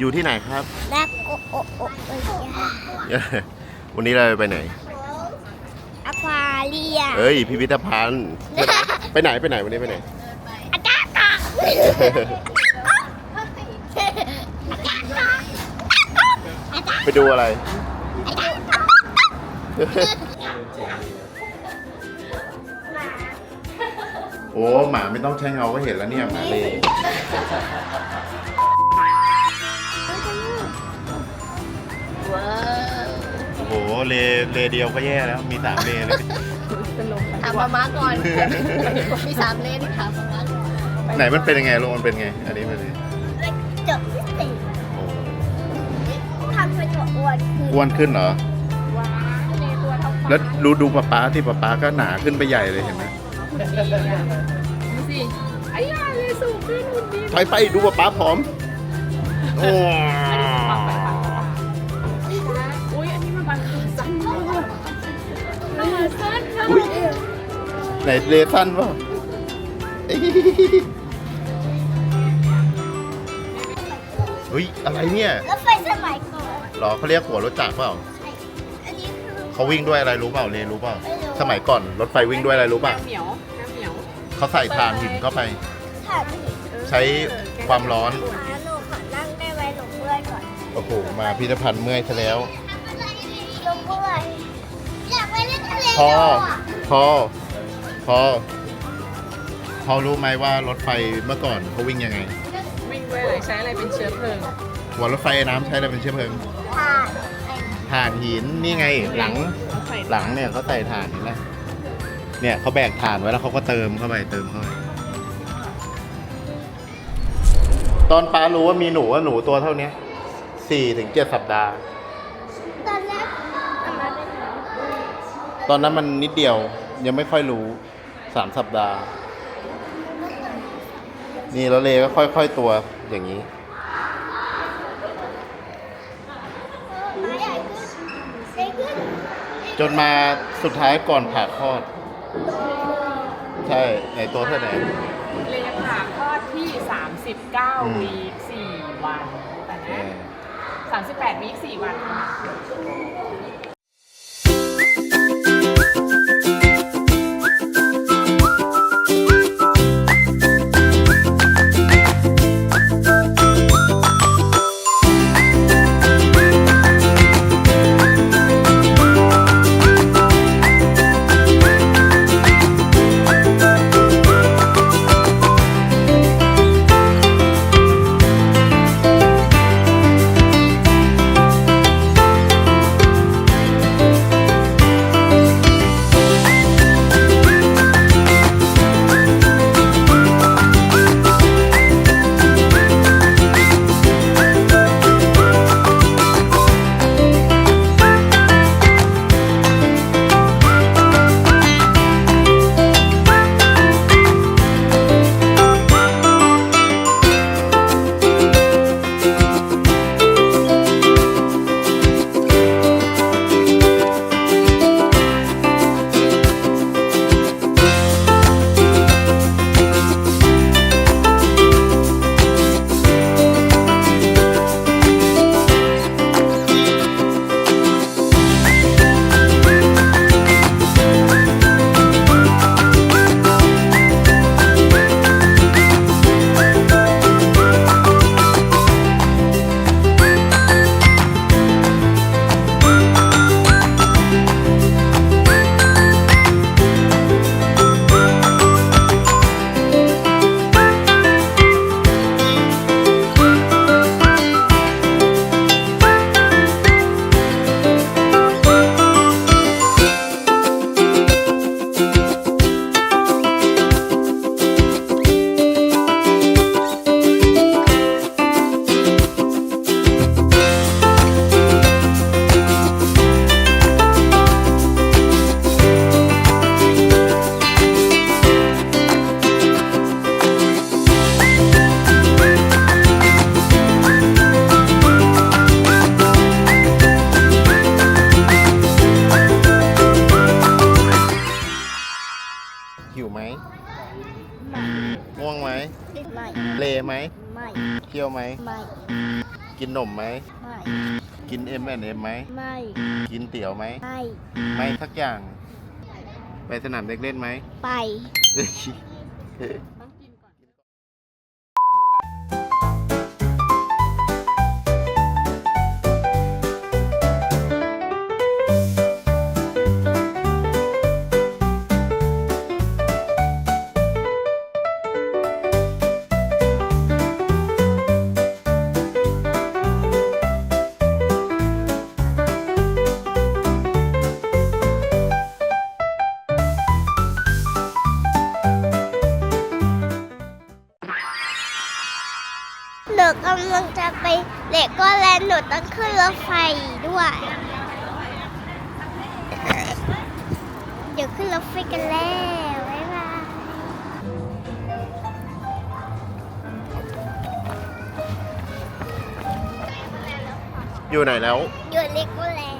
อยู่ที่ไหนครับแล้วโอโอโอโอยาวันนี้เราไปไหน อควาเรียมเอ้ยพิพิธภัณฑ์ไปไหนไปไหนวันนี้ไปไหน อาจารย์กะอาจารย์กะอาจารย์ไปดูอะไร อาจารย์กะโอ้หมาไม่ต้องใช้เงาก็เห็นแล้วเนี่ยหมาเลย เลเลเดียวก็แย่แล้ว มีสามเลเลย ถามมาม่าก่อนมีสามเลนถามมาม่าก่อนไหนมันเป็นยังไงลงมันเป็นไง อันนี้มันเป็นจบที่สี่โอ้ทำให้ตัวอ้วนขึ้นอ้วนขึ้นเหรอ ว้าวในตัวเท่าฟ้าแล้วดูดูป๊าป๊าที่ป๊าป๊าก็หนาขึ้นไปใหญ่เลยเห็นไหมดูสิไอ้ยาเลยสูงขึ้นหุ่นดีไปไปดูป๊าป๊าผอมโอ้ ไหนเลสั้นเปล่าเอ้ยเฮ้ยอะไรเนี่ยรถไฟสมัยก่อนหรอเขาเรียกหัวรถจักรเปล่าอันนี้คือเขาวิ่งด้วยอะไรรู้เปล่าเลรู้เปล่าไม่รู้สมัยก่อนรถไฟวิ่งด้วยอะไรรู้แมเปล่าวเหมียวแมวเหมียวเขาใส่ถ่านหินเข้าไป ถ่านหินใช้ความร้อนขาหนูขอนั่งได้ไหมหนูเมื่อยก่อนโอ้โหมาพิพิธภัณฑ์เมื่อยซะแล้วหนูเมื่อยอยากไปเล่นทะเลพอแล้วอะพอ พอพอรู้ไหมว่ารถไฟเมื่อก่อนเขาวิ่งยังไง วิ่งด้วยอะไรใช้อะไรเป็นเชื้อเพลิงหัวรถไฟน้ำใช้อะไรเป็นเชื้อเพลิงถ่านไอ้ถ่านหินนี่ไงหลังเขาใส่หลังเนี่ยเขาใส่ถ่านนี่แหละเนี่ยเขาแบกถ่านไว้แล้วเขาก็เติมเข้าไปเติมเข้าไป ตอนป้ารู้ว่ามีหนูว่าหนูตัวเท่าเนี้ยสี่ถึงเจ็ดสัปดาห์ ตอนแรกเอามาเป็นหนูตอนนั้นมันนิดเดียว ยังไม่ค่อยรู้สามสัปดาห์ นี่แล้วเลก็ค่อยๆตัวอย่างนี้มาใหญ่ขึ้นใหญ่ขึ้นจนมาสุดท้ายก่อนผ่าคลอด ใช่ในตัวเท่าไหร่เลยผ่าคลอดที่ 39วีค4วันแต่เอนะอ38วีค4วันค่ะ กินนมไหม ไม่กิน M M ไหม ไม่กินเตี๋ยวไหม ไม่ไม่สักอย่าง ไปสนามเด็กเล่นไหม ไปต้อง กำลังจะไปเลโก้แลนด์หนูต้องขึ้นรถไฟด้วย เดี๋ยวขึ้นรถไฟกันแล้วบ๊ายบายอยู่ไหนแล้ว อยู่เลโก้แลนด์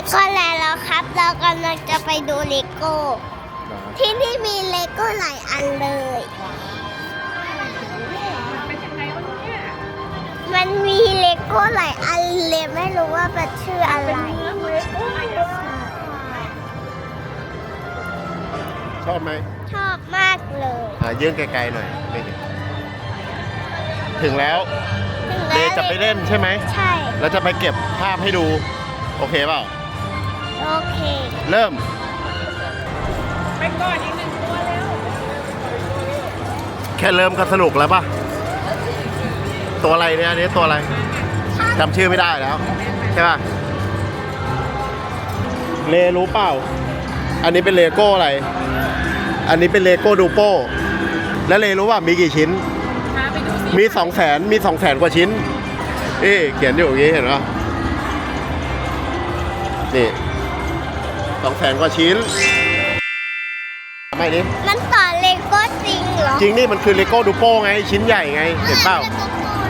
อยู่ที่เลโก้แลนด์แล้วครับ เรากำลังจะไปดูเลโก้ ที่นี่มีเลโก้หลายอันเลยเป็นยังไงวะเนี่ยมันมีเลโก้หลายอันเลยไม่รู้ว่าเป็นชื่ออะไรเนื้อเลโก้อะชอบไหมชอบมากเลย อ่ายื่นไกลๆหน่อยไม่เห็นถึงแล้วถึงเดแล้วจะไปเล่นใช่ไหม ใช่ แล้วจะไปเก็บภาพให้ดู โอเคเปล่า โอเค เริ่ม ไปก่อนอีกหนึ่งตัวแล้ว แค่เริ่มก็สนุกแล้วป่ะ ตัวอะไรเนี่ยอันนี้ตัวอะไรจำชื่อไม่ได้แล้ว ใช่ป่ะ เลรู้เปล่า อันนี้เป็นเลโก้อะไร อันนี้เป็นเลโก้ดูโป้ แล้วเลรู้ว่ามีกี่ชิ้นพาไปดูสิมีสองแสนมีสองแสนกว่าชิ้นนี่เขียนอยู่อย่างนี้เห็นไหมนี่ สองแสนกว่าชิ้นทำไมนี่มันต่อเลโก้จริงเหรอจริงนี่มันคือเลโก้ดูโป้ไง ชิ้นใหญ่ไง เห็นเปล่าเลโก้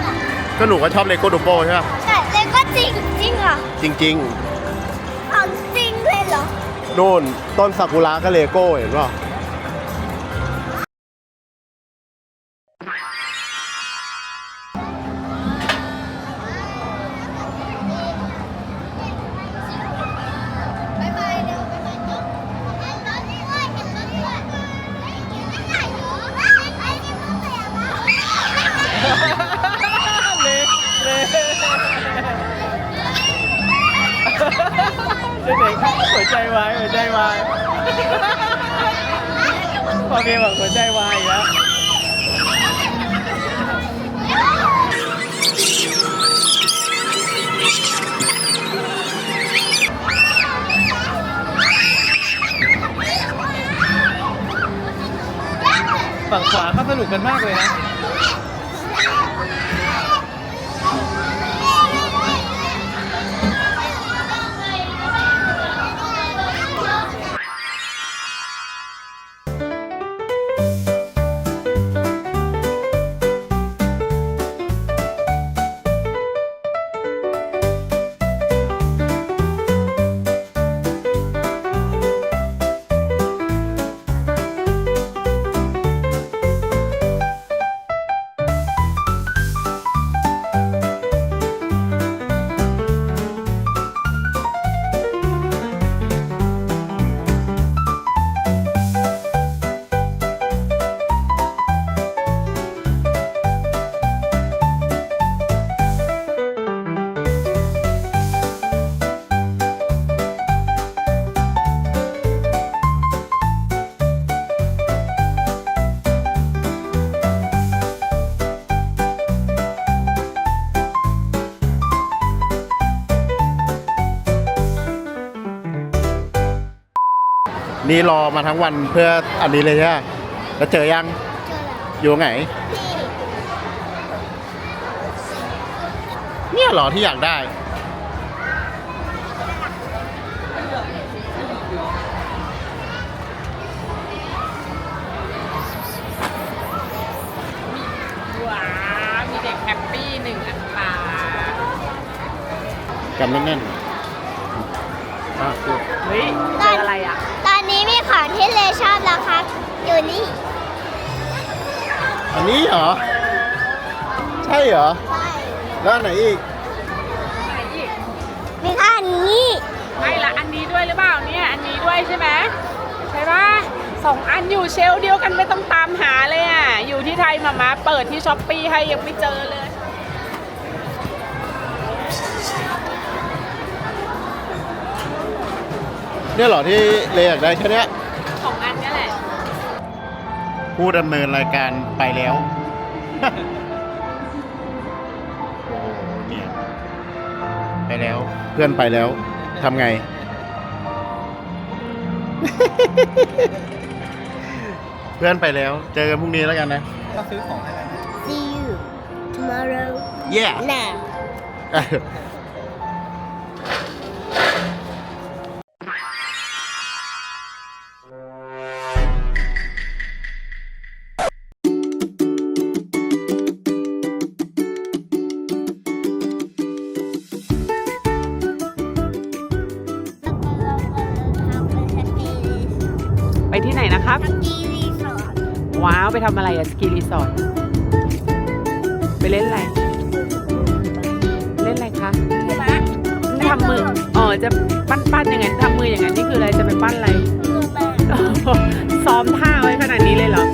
ล่ะก็หนูก็ชอบเลโก้ดูโป้ใช่ป่ะใช่เลโก้จริงจริงเหรอจริง ของจริงเลยเหรอๆนู่นต้นซากุระก็เลโก้เห็นป่ะ ฝั่งขวาเขาสนุกกันมากเลยนะ นี่รอมาทั้งวันเพื่ออันนี้เลยใช่ไหมแล้วเจอยังเจอแล้วอยู่ไหน นี่เนี่ยเหรอที่อยากได้ ว้ามีเด็กแฮปปี้หนึ่งอันตรากำแน่น เลชอบแล้วครับอยู่นี่อันนี้เหรอ ใช่เหรอ ใช่แล้วอันไหนอีก ไหนอีกมีแค่อันนี้ไม่ละอันนี้ด้วยหรือเปล่าเนี่ยอันนี้ด้วยใช่ไหมใช่ปะสองอันอยู่เชลฟ์เดียวกันไม่ต้องตามหาเลยอะอยู่ที่ไทยมามาเปิดที่ช้อปปี้ให้ยังไม่เจอเลย เนี่ยเหรอที่เลอยากได้แค่เนี้ย ผู้ดำเนินรายการไปแล้ว โอ้โหเนี่ย ไปแล้ว เพื่อนไปแล้วทำไง เพื่อนไปแล้ว เจอกันพรุ่งนี้แล้วกันนะ ก็ซื้อของให้กัน See you tomorrow yeah now ไปำอะไรอะสกีรีสอร์ทไปเล่นอะไร เล่นอะไรคะทำมืออ๋อจะปั้นปั้นๆอย่างนั้นทำมืออย่างนั้นนี่คืออะไรจะไปปั้นอะไรคือแม่ซ้อมท่าไว้ขนาดนี้เลยเหรอ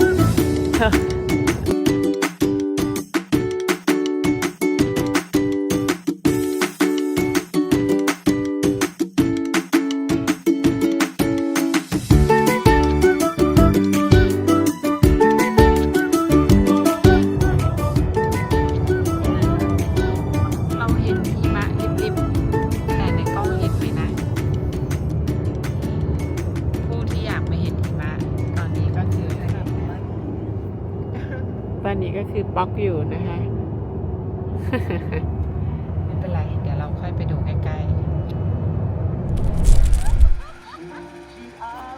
ตอนนี้ก็คือป๊อกอยู่นะคะ ไม่เป็นไร เดี๋ยวเราค่อยไปดูใกล้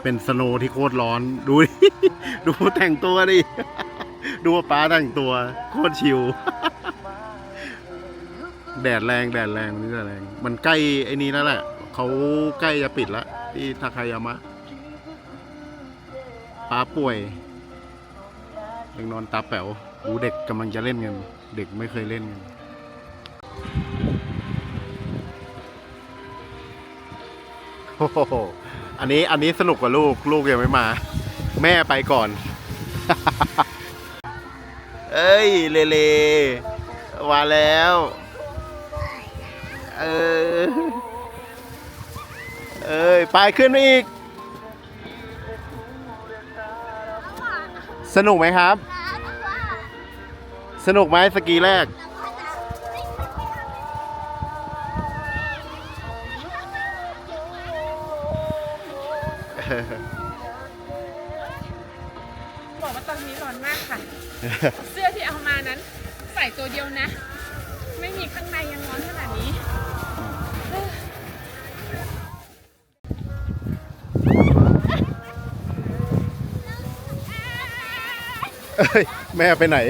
เป็นสโนว์ที่โคตรร้อน ดูดิ ดูแต่งตัวดิ ดูป้าแต่งตัว โคตรชิว แดดแรงแดดแรงนี่แดดแรง มันใกล้ไอ้นี้แล้วแหละ เขาใกล้จะปิดล้วที่ทาคายามะป้าป่วย ยังนอนตาแป๋วอูเด็กกำลังจะเล่นกัน เด็กไม่เคยเล่นกันโอ้โหอันนี้อันนี้สนุกกว่าลูกลูกยังไม่มา แม่ไปก่อน เอ้ยเลเลมาแล้วเออเอ้ยไปขึ้นมาอีก สนุกไหมครับ สนุกไหมสกีแรกๆบอกว่าตอนนี้ร้อนมากค่ะ เสื้อที่เอามานั้น ใส่ตัวเดียวนะ ไม่มีข้างในยังร้อนขนาดนี้ เอ้ย แม่ไปไหนแ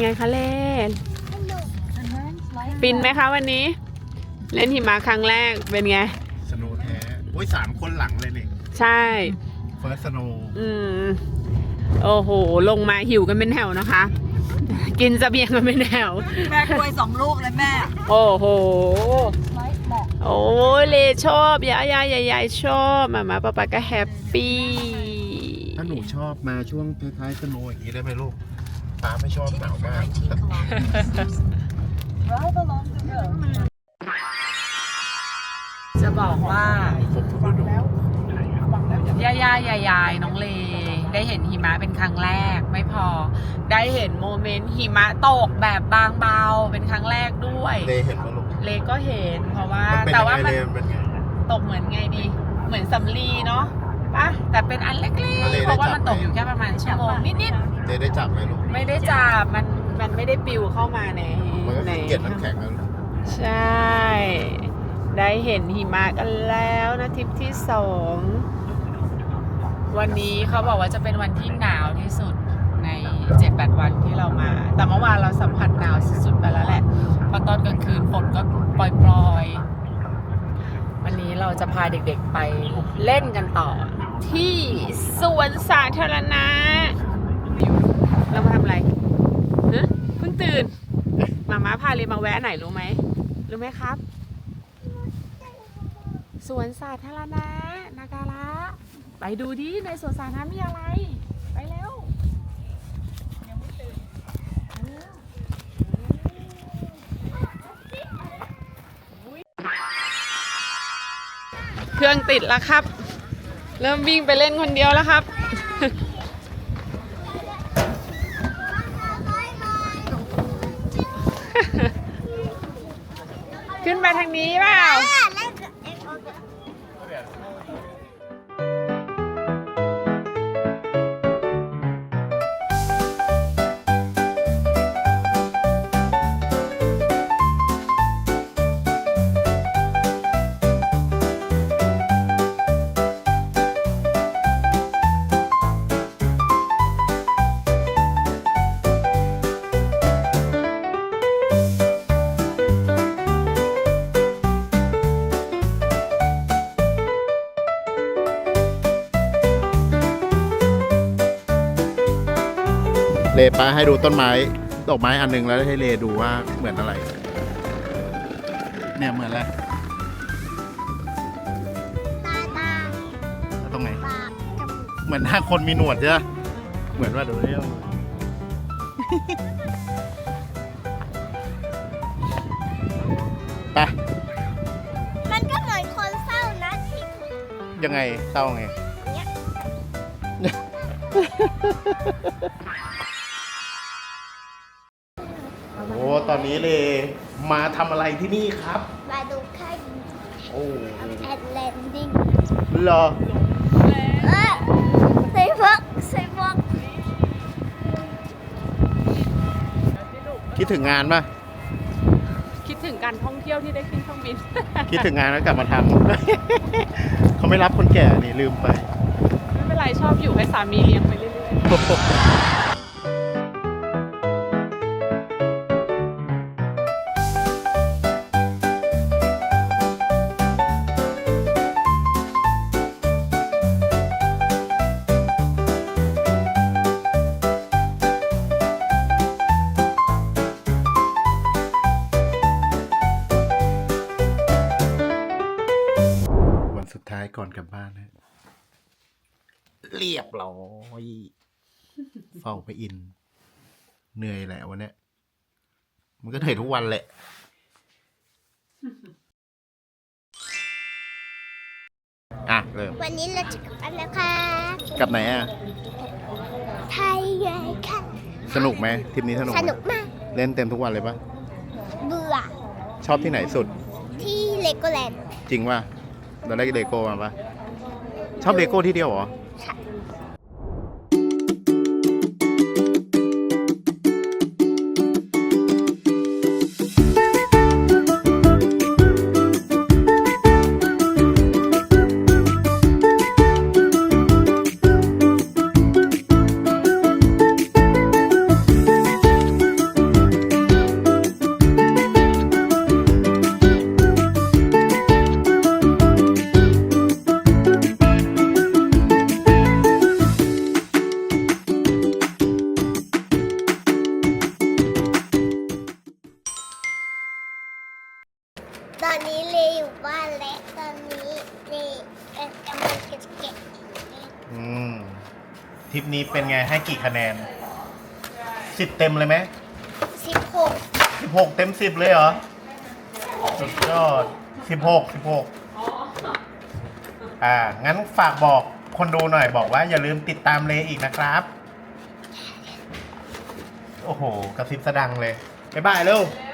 ไงคะเล่นฟินไหมคะวันนี้ เล่นหิมะครั้งแรกเป็นไง สโนว์แท้โอ้ยสามคนหลังเลยนี่ใช่ เฟิร์สสโนว์อืมโอ้โห ลงมาหิวกันเป็นแถวนะคะ กินเสบียงกันเป็นแถว แม่กล้วยสองลูกเลยแม่โอ้โห โอ้ยเลชอบยายายายายชอบมามาป้าป้าก็แฮปปี้ ถ้าหนูชอบมาช่วงท้ายๆสโนว์อย่างนี้ได้ไหมลูก ป้าไม่ชอบหนาวมาก จะบอกว่าครบทุกฤดูย่าย่ายายายน้องเล ได้เห็นหิมะเป็นครั้งแรกไม่พอ ได้เห็นโมเมนต์หิมะตกแบบบางเบาเป็นครั้งแรกด้วย เลเห็นมาลูกเลก็เห็นเพราะว่า มันเป็นแต่ยังว่าไงมันเลมันเป็นไงตกเหมือนไงดี เหมือนสำลีเนาะ ปะแต่เป็นอันเล็กแล้วเลๆได้เพราะว่าจับมันตกไหมอยู่แค่ประมาณชั่วโมงนิดเลได้จับไหมลูกๆไม่ได้จับมันมันไม่ได้ปิวเข้ามาในมันก็ใน คือเกล็ดน้ำแข็งแล้วลูกใช่ ได้เห็นหิมะกันแล้วนะทริปที่สองวันนี้เขาบอกว่าจะเป็นวันที่หนาวที่สุดใน7-8วันที่เรามา แต่เมื่อวานเราสัมผัสหนาวสุดๆไปแล้วแหละเพอตอนกลางคืนฝนก็ปล่อยๆวันนี้ เราจะพาเด็กๆไปเล่นกันต่อ ที่สวนสาธารณะ เรามาทำอะไรฮะเพิ่งตื่นมาม่าพาเลยมาแวะไหนรู้ไหมรู้ไหมครับ สวนสาธารณะนาการะไปดูดิในสวนสาธารณะมีอะไร ไปเร็ว เครื่องติดแล้วครับ เริ่มวิ่งไปเล่นคนเดียวแล้วครับ ขึ้นไปทางนี้เปล่า เลป้าให้ดูต้นไม้ดอกไม้อันหนึงแล้วให้เลดูว่าเหมือนอะไร เนี่ยเหมือนอะไรตาตาแล้วตรงไหน ปากจมูกเหมือนหน้าคนมีหนวดใช่ไหมเหมือนว่าดูเรียวไปมันก็เหมือนคนเศร้านะที่ยังไงเศร้าไงเนี้ย โอ้ตอนนี้เลมาทำอะไรที่นี่ครับ มาดูแค่โอ้แอนแลนดิ้งเหรอเออใส่พวกใส่พวกคิดถึงงานปะคิดถึงการท่องเที่ยวที่ได้ขึ้นเครื่องบิน คิดถึงงานแล้วกลับมาทำ เขาไม่รับคนแก่นี่ลืมไป ไม่เป็นไรชอบอยู่ให้สามีเลี้ยงไปเรื่อยๆ อยเฝ้าไปอิน เหนื่อยแหละวันเนี้ยมันก็เหนื่อยทุกวันแหละ อะ เริ่ม วันนี้เราจะกลับกันแล้วค่ะกลับไหนอะ ไทยใหญ่ค่ะ สนุกไหมทริปนี้สนุกสไหมนุกมาก เล่นเต็มทุกวันเลยปะเบื่อ ชอบที่ไหนสุด ที่เลโกแลนด์จริงป่ะเราได้เลโก้มาปะชอบเลโก้ที่เดียวเหรอ นี้เป็นไงให้กี่คะแนนสิบเต็มเลยไหมสิบหกสิบหกเต็มสิบเลยเหรอสุดยอดสิบหกสิบหกอ่า งั้นฝากบอกคนดูหน่อยบอกว่าอย่าลืมติดตามเลอีกนะครับ โอ้โห กระซิบสะดังเลย บ๊ายบายเร็วบ